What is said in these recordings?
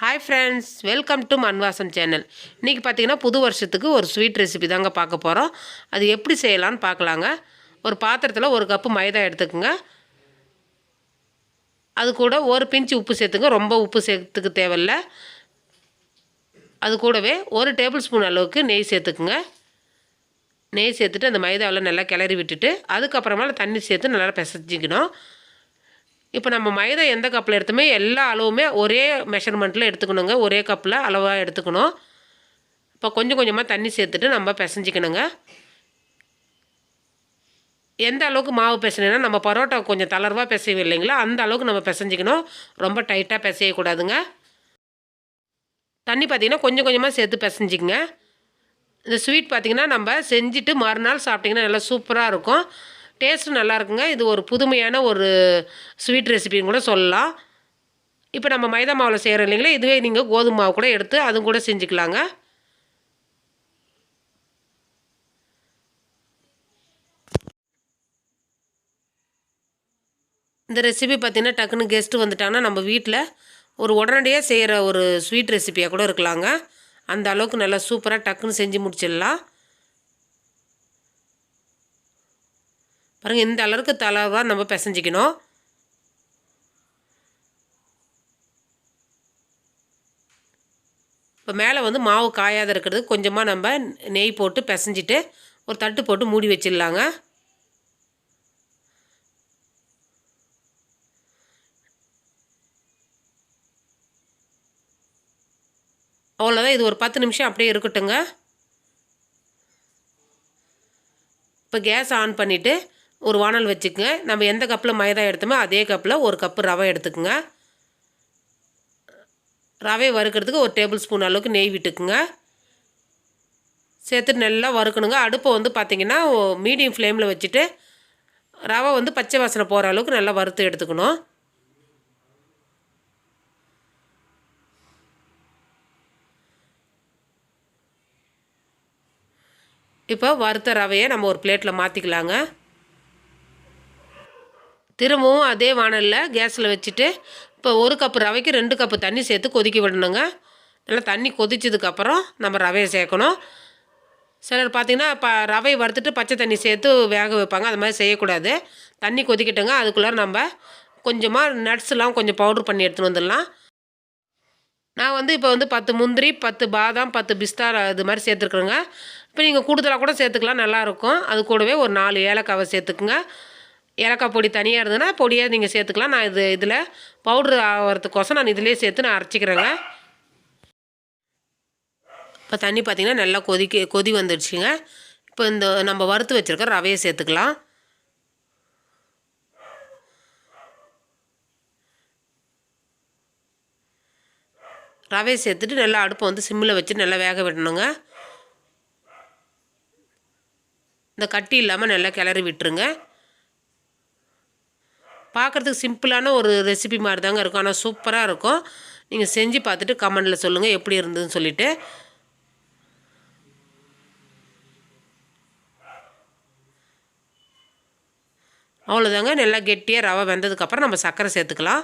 Hi friends welcome to Manvasan channel இன்றைக்கி பார்த்தீங்கன்னா புது வருஷத்துக்கு ஒரு ஸ்வீட் ரெசிபி தாங்க பார்க்க போகிறோம் அது எப்படி செய்யலான்னு பார்க்கலாங்க. ஒரு பாத்திரத்தில் ஒரு கப்பு மைதா எடுத்துக்கோங்க. அது கூட ஒரு பிஞ்சு உப்பு சேர்த்துங்க. ரொம்ப உப்பு சேர்த்துக்க தேவையில்ல. அது கூடவே ஒரு டேபிள் ஸ்பூன் அளவுக்கு நெய் சேர்த்துக்குங்க. நெய் சேர்த்துட்டு அந்த மைதாவில் நல்லா கிளறி விட்டுட்டு அதுக்கப்புறமா தண்ணி சேர்த்து நல்லா பிசைஞ்சிக்கணும். இப்போ நம்ம மைதா எந்த கப்பில் எடுத்துமே எல்லா அளவுமே ஒரே மெஷர்மெண்ட்டில் எடுத்துக்கணுங்க. ஒரே கப்பில் அளவாக எடுத்துக்கணும். இப்போ கொஞ்சம் கொஞ்சமாக தண்ணி சேர்த்துட்டு நம்ம பிசைஞ்சிக்கணுங்க. எந்த அளவுக்கு மாவு பிசைனா நம்ம பரோட்டா கொஞ்சம் தளர்வாக பிசைவோம் இல்லைங்களா? அந்த அளவுக்கு நம்ம பிசைஞ்சிக்கணும். ரொம்ப டைட்டாக பிசையக்கூடாதுங்க. தண்ணி பார்த்திங்கன்னா கொஞ்சம் கொஞ்சமாக சேர்த்து பிசைஞ்சிக்கங்க. இந்த ஸ்வீட் பார்த்திங்கன்னா நம்ம செஞ்சுட்டு மறுநாள் சாப்பிட்டிங்கன்னா நல்லா சூப்பராக இருக்கும். டேஸ்ட்டு நல்லா இருக்குங்க. இது ஒரு புதுமையான ஒரு ஸ்வீட் ரெசிபின்னு கூட சொல்லலாம். இப்போ நம்ம மைதா மாவில் செய்கிறோம் இல்லைங்களா? இதுவே நீங்கள் கோதுமை மாவு கூட எடுத்து அதுவும் கூட செஞ்சுக்கலாங்க. இந்த ரெசிபி பார்த்திங்கன்னா டக்குன்னு கெஸ்ட்டு வந்துட்டாங்கன்னா நம்ம வீட்டில் ஒரு உடனடியாக செய்கிற ஒரு ஸ்வீட் ரெசிபியாக கூட இருக்கலாங்க. அந்த அளவுக்கு நல்லா சூப்பராக டக்குன்னு செஞ்சு முடிச்சிடலாம். பாருங்கள் இந்த அளவுக்கு தளவாக நம்ம பிசைஞ்சிக்கணும். இப்போ மேலே வந்து மாவு காயாத இருக்கிறது கொஞ்சமாக நம்ம நெய் போட்டு பிசைஞ்சிட்டு ஒரு தட்டு போட்டு மூடி வச்சிடலாங்க. அவ்வளோதான் இது ஒரு பத்து நிமிஷம் அப்படியே இருக்கட்டுங்க. இப்போ கேஸ் ஆன் பண்ணிவிட்டு ஒரு வானல் வச்சுக்கோங்க. நம்ம எந்த கப்பில் மைதா எடுத்தோமோ அதே கப்பில் ஒரு கப்பு ரவை எடுத்துக்கோங்க. ரவை வறுக்கிறதுக்கு ஒரு டேபிள் ஸ்பூன் அளவுக்கு நெய் விட்டுக்குங்க. சேர்த்துட்டு நல்லா வறுக்கணுங்க. அடுப்பை வந்து பார்த்திங்கன்னா மீடியம் ஃப்ளேமில் வச்சுட்டு ரவை வந்து பச்சை வாசனை போகிற அளவுக்கு நல்லா வறுத்து எடுத்துக்கணும். இப்போ வறுத்த ரவையை நம்ம ஒரு பிளேட்டில் மாற்றிக்கலாங்க திரும்பவும் அதே வானலில் கேஸில் வச்சுட்டு இப்போ ஒரு கப்பு ரவைக்கு ரெண்டு கப்பு தண்ணி சேர்த்து கொதிக்க விடணுங்க. நல்லா தண்ணி கொதிச்சதுக்கப்புறம் நம்ம ரவையை சேர்க்கணும். சிலர் பார்த்திங்கன்னா இப்போ ரவை வறுத்துட்டு பச்சை தண்ணி சேர்த்து வேக வைப்பாங்க. அது மாதிரி செய்யக்கூடாது. தண்ணி கொதிக்கட்டுங்க. அதுக்குள்ளே நம்ம கொஞ்சமாக நட்ஸ்லாம் கொஞ்சம் பவுட்ரு பண்ணி எடுத்துகிட்டு வந்துடலாம். நான் வந்து இப்போ வந்து பத்து முந்திரி பத்து பாதாம் பத்து பிஸ்தா இது மாதிரி சேர்த்துருக்குறேங்க. இப்போ நீங்கள் கூடுதலாக கூட சேர்த்துக்கலாம். நல்லாயிருக்கும் அது கூடவே ஒரு நாலு ஏலக்காவை சேர்த்துக்குங்க. ஏலக்காய் பொடி தனியாக இருந்ததுன்னா பொடியை நீங்கள் சேர்த்துக்கலாம். நான் இது இதில் பவுட்ரு ஆகிறதுக்கோசம் நான் இதிலே சேர்த்து நான் அரைச்சிக்கிறேங்க. இப்போ தண்ணி பார்த்திங்கன்னா நல்லா கொதிக்க கொதி வந்துடுச்சுங்க இப்போ இந்த நம்ம வறுத்து வச்சுருக்க ரவையை சேர்த்துக்கலாம். ரவையை சேர்த்துட்டு நல்லா அடுப்பை வந்து சிம்மில் வச்சு நல்லா வேக விடணுங்க. இந்த கட்டி இல்லாமல் நல்லா கிளறி விட்டுருங்க. பார்க்குறதுக்கு சிம்பிளான ஒரு ரெசிபி மாதிரி தாங்க இருக்கும். ஆனால் சூப்பராக இருக்கும். நீங்கள் செஞ்சு பார்த்துட்டு கமெண்டில் சொல்லுங்கள் எப்படி இருந்ததுன்னு சொல்லிவிட்டு அவ்வளோதாங்க நல்லா கெட்டியாக ரவை வெந்ததுக்கப்புறம் நம்ம சர்க்கரை சேர்த்துக்கலாம்.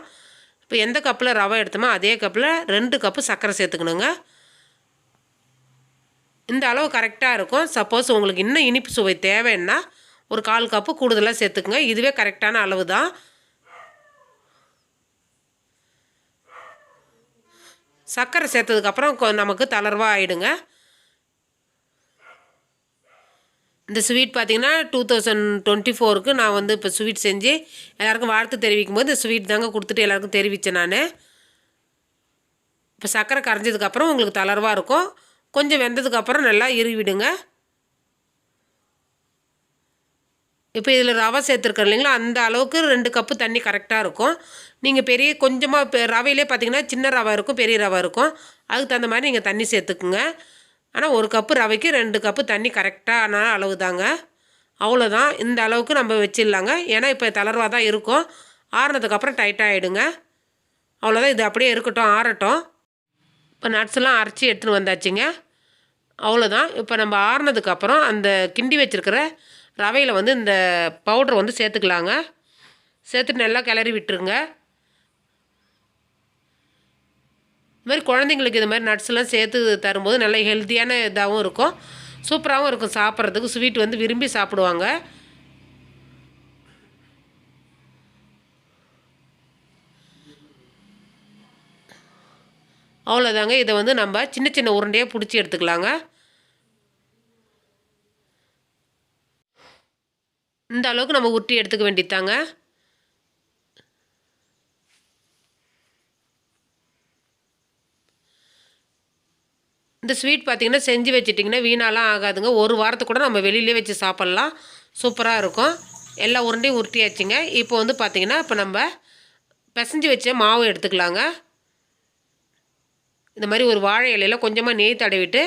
இப்போ எந்த கப்பில் ரவை எடுத்தோமோ அதே கப்பில் ரெண்டு கப்பு சர்க்கரை சேர்த்துக்கணுங்க. இந்த அளவு கரெக்டாக இருக்கும். சப்போஸ் உங்களுக்கு இன்னும் இனிப்பு சுவை தேவைன்னா ஒரு கால் கப்பு கூடுதலாக சேர்த்துக்குங்க. இதுவே கரெக்டான அளவு தான் சர்க்கரை சேர்த்ததுக்கப்புறம் நமக்கு தளர்வாக ஆகிடுங்க இந்த ஸ்வீட் பார்த்திங்கன்னா டூ தௌசண்ட் டுவெண்ட்டி ஃபோருக்கு நான் வந்து இப்போ ஸ்வீட் செஞ்சு எல்லாருக்கும் வாழ்த்து தெரிவிக்கும் போது இந்த ஸ்வீட் தாங்க கொடுத்துட்டு எல்லாருக்கும் தெரிவித்தேன் நான். இப்போ சர்க்கரை கரைஞ்சதுக்கப்புறம் உங்களுக்கு தளர்வாக இருக்கும். கொஞ்சம் வெந்ததுக்கப்புறம் நல்லா இறுவிடுங்க இப்போ இதில் ரவை சேர்த்துருக்கோம் இல்லைங்களா? அந்த அளவுக்கு ரெண்டு கப்பு தண்ணி கரெக்டாக இருக்கும். நீங்கள் பெரிய கொஞ்சமாக இப்போ ரவையிலே பார்த்தீங்கன்னா சின்ன ரவை இருக்கும் பெரிய ரவை இருக்கும். அதுக்கு தகுந்த மாதிரி நீங்கள் தண்ணி சேர்த்துக்குங்க. ஆனால் ஒரு கப்பு ரவைக்கு ரெண்டு கப்பு தண்ணி கரெக்டான அளவு தாங்க. அவ்வளோதான். இந்த அளவுக்கு நம்ம வச்சிடலாங்க. ஏன்னா இப்போ தளர்வாக தான் இருக்கும். ஆறுனதுக்கப்புறம் டைட்டாக ஆகிடுங்க அவ்வளோதான். இது அப்படியே இருக்கட்டும் ஆறட்டும். இப்போ நட்ஸ்லாம் அரைச்சி எடுத்துகிட்டு வந்தாச்சுங்க. அவ்வளோதான். இப்போ நம்ம ஆறுனதுக்கப்புறம் அந்த கிண்டி வச்சுருக்கிற ரவையில் வந்து இந்த பவுட்ரு வந்து சேர்த்துக்கலாங்க. சேர்த்துட்டு நல்லா கிளறி விட்டுருங்க. இது மாதிரி குழந்தைங்களுக்கு இது மாதிரி நட்ஸ்லாம் சேர்த்து தரும்போது நல்ல ஹெல்த்தியான இதாகவும் இருக்கும். சூப்பராகவும் இருக்கும் சாப்பிட்றதுக்கு. ஸ்வீட் வந்து விரும்பி சாப்பிடுவாங்க. அவ்வளோதாங்க இதை வந்து நம்ம சின்ன சின்ன உருண்டையாக பிடிச்சி எடுத்துக்கலாங்க. இந்த அளவுக்கு நம்ம உருட்டி எடுத்துக்க வேண்டியதாங்க இந்த ஸ்வீட் பார்த்திங்கன்னா செஞ்சு வச்சுட்டிங்கன்னா வீணாலாம் ஆகாதுங்க. ஒரு வாரத்துக்கு கூட நம்ம வெளியிலே வச்சு சாப்பிட்லாம். சூப்பராக இருக்கும். எல்லா உருண்டையும் உருட்டியாச்சுங்க. இப்போ வந்து பார்த்திங்கன்னா இப்போ நம்ம பிசைஞ்சு வச்ச மாவு எடுத்துக்கலாங்க. இந்த மாதிரி ஒரு வாழை இலையில் கொஞ்சமாக நெய் தடவிட்டு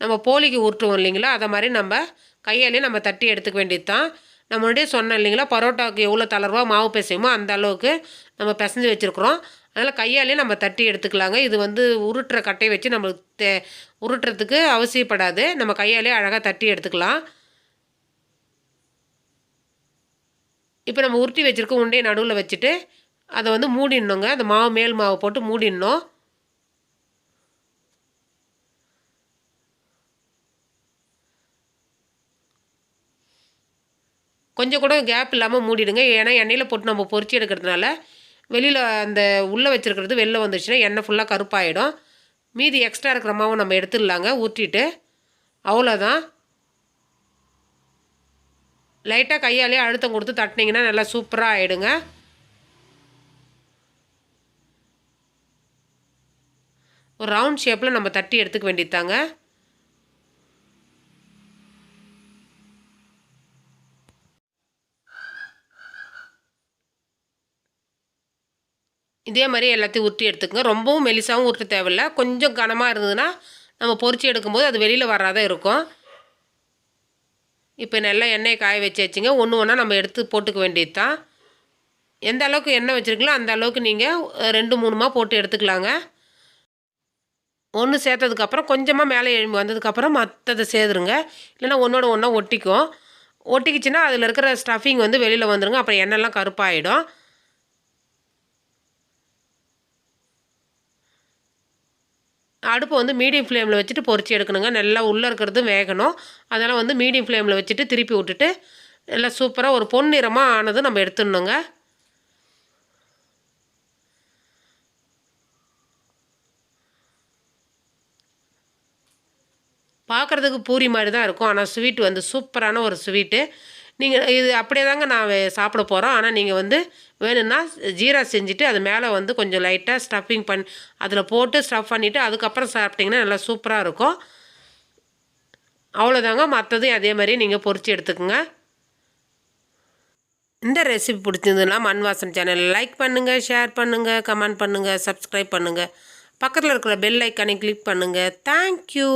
நம்ம போலிக்கு உருட்டுவோம் இல்லைங்களா? அதை மாதிரி நம்ம கையாலே நம்ம தட்டி எடுத்துக்க வேண்டியது தான் நம்ம முன்னாடியே சொன்னோம் இல்லைங்களா? பரோட்டாவுக்கு எவ்வளோ தளர்வாக மாவு பிசையுமோ அந்த அளவுக்கு நம்ம பிசைஞ்சு வச்சுருக்குறோம். அதனால் கையாலே நம்ம தட்டி எடுத்துக்கலாங்க. இது வந்து உருட்டுற கட்டையை வச்சு நம்மளுக்கு தே உருட்டுறதுக்கு அவசியப்படாது. நம்ம கையாலே அழகாக தட்டி எடுத்துக்கலாம். இப்போ நம்ம உருட்டி வச்சுருக்க உண்டையை நடுவில் வச்சுட்டு அதை வந்து மூடிடணுங்க. அந்த மாவு மேல் மாவு போட்டு மூடிடணும். கொஞ்சம் கூட கேப் இல்லாமல் மூடிடுங்க. ஏன்னா எண்ணெயில் போட்டு நம்ம பொறிச்சு எடுக்கிறதுனால வெளியில் அந்த உள்ளே வச்சுருக்கிறது வெளில வந்துச்சுன்னா எண்ணெய் ஃபுல்லாக கருப்பாயிடும். மீதி எக்ஸ்ட்ரா இருக்கிற மாவும் நம்ம எடுத்துடலாங்க. ஊற்றிட்டு அவ்வளோதான் லைட்டாக கையாலே அழுத்தம் கொடுத்து தட்டினீங்கன்னா நல்லா சூப்பராக ஆகிடுங்க ஒரு ரவுண்ட் ஷேப்பில் நம்ம தட்டி எடுத்துக்க வேண்டியதாங்க இதே மாதிரி எல்லாத்தையும் உருட்டி எடுத்துக்கங்க. ரொம்பவும் மெலிசாவும் உருட்ட தேவையில்ல. கொஞ்சம் கனமாக இருந்ததுன்னா நம்ம பொரிச்சு எடுக்கும்போது அது வெளியில் வராத இருக்கும். இப்போ நல்லா எண்ணெயை காய வச்சு வச்சுங்க ஒன்று ஒன்றா நம்ம எடுத்து போட்டுக்க வேண்டியது தான் எந்த அளவுக்கு எண்ணெய் வச்சுருக்கீங்களோ அந்த அளவுக்கு நீங்கள் ரெண்டு மூணுமா போட்டு எடுத்துக்கலாங்க. ஒன்று சேர்த்ததுக்கப்புறம் கொஞ்சமாக மேலே எழும்பி வந்ததுக்கப்புறம் மற்றதை சேர்த்துருங்க. இல்லைன்னா ஒன்றோட ஒன்றா ஒட்டிக்கும். ஒட்டிக்கிச்சுன்னா அதில் இருக்கிற ஸ்டஃபிங் வந்து வெளியில் வந்துடுங்க அப்புறம் எண்ணெய்லாம் கருப்பாயிடும். அடுப்பை வந்து மீடியம் ஃப்ளேமில் வச்சுட்டு பொரிச்சு எடுக்கணுங்க. நல்லா உள்ளே இருக்கிறதும் வேகணும். அதெல்லாம் வந்து மீடியம் ஃப்ளேமில் வச்சுட்டு திருப்பி விட்டுட்டு நல்லா சூப்பராக ஒரு பொன்னிறமாக ஆனதும் நம்ம எடுத்துடணுங்க. பார்க்குறதுக்கு பூரி மாதிரி தான் இருக்கும். ஆனால் ஸ்வீட் வந்து சூப்பரான ஒரு ஸ்வீட்டு நீங்கள் இது அப்படியே தாங்க நான் சாப்பிட போகிறோம் ஆனால் நீங்கள் வந்து வேணும்னா ஜீரா செஞ்சுட்டு அது மேலே வந்து கொஞ்சம் லைட்டாக ஸ்டஃபிங் பண்ணி அதில் போட்டு ஸ்டஃப் பண்ணிவிட்டு அதுக்கப்புறம் சாப்பிட்டிங்கன்னா நல்லா சூப்பராக இருக்கும். அவ்வளோதாங்க மற்றதையும் அதே மாதிரி நீங்கள் பொறிச்சு எடுத்துக்கோங்க. இந்த ரெசிபி பிடிச்சிருந்ததுன்னா மண் வாசம் சேனல் லைக் பண்ணுங்கள் ஷேர் பண்ணுங்கள் கமெண்ட் பண்ணுங்கள் சப்ஸ்கிரைப் பண்ணுங்கள் பக்கத்தில் இருக்கிற பெல் ஐக்கானை கிளிக் பண்ணுங்கள் தேங்க்யூ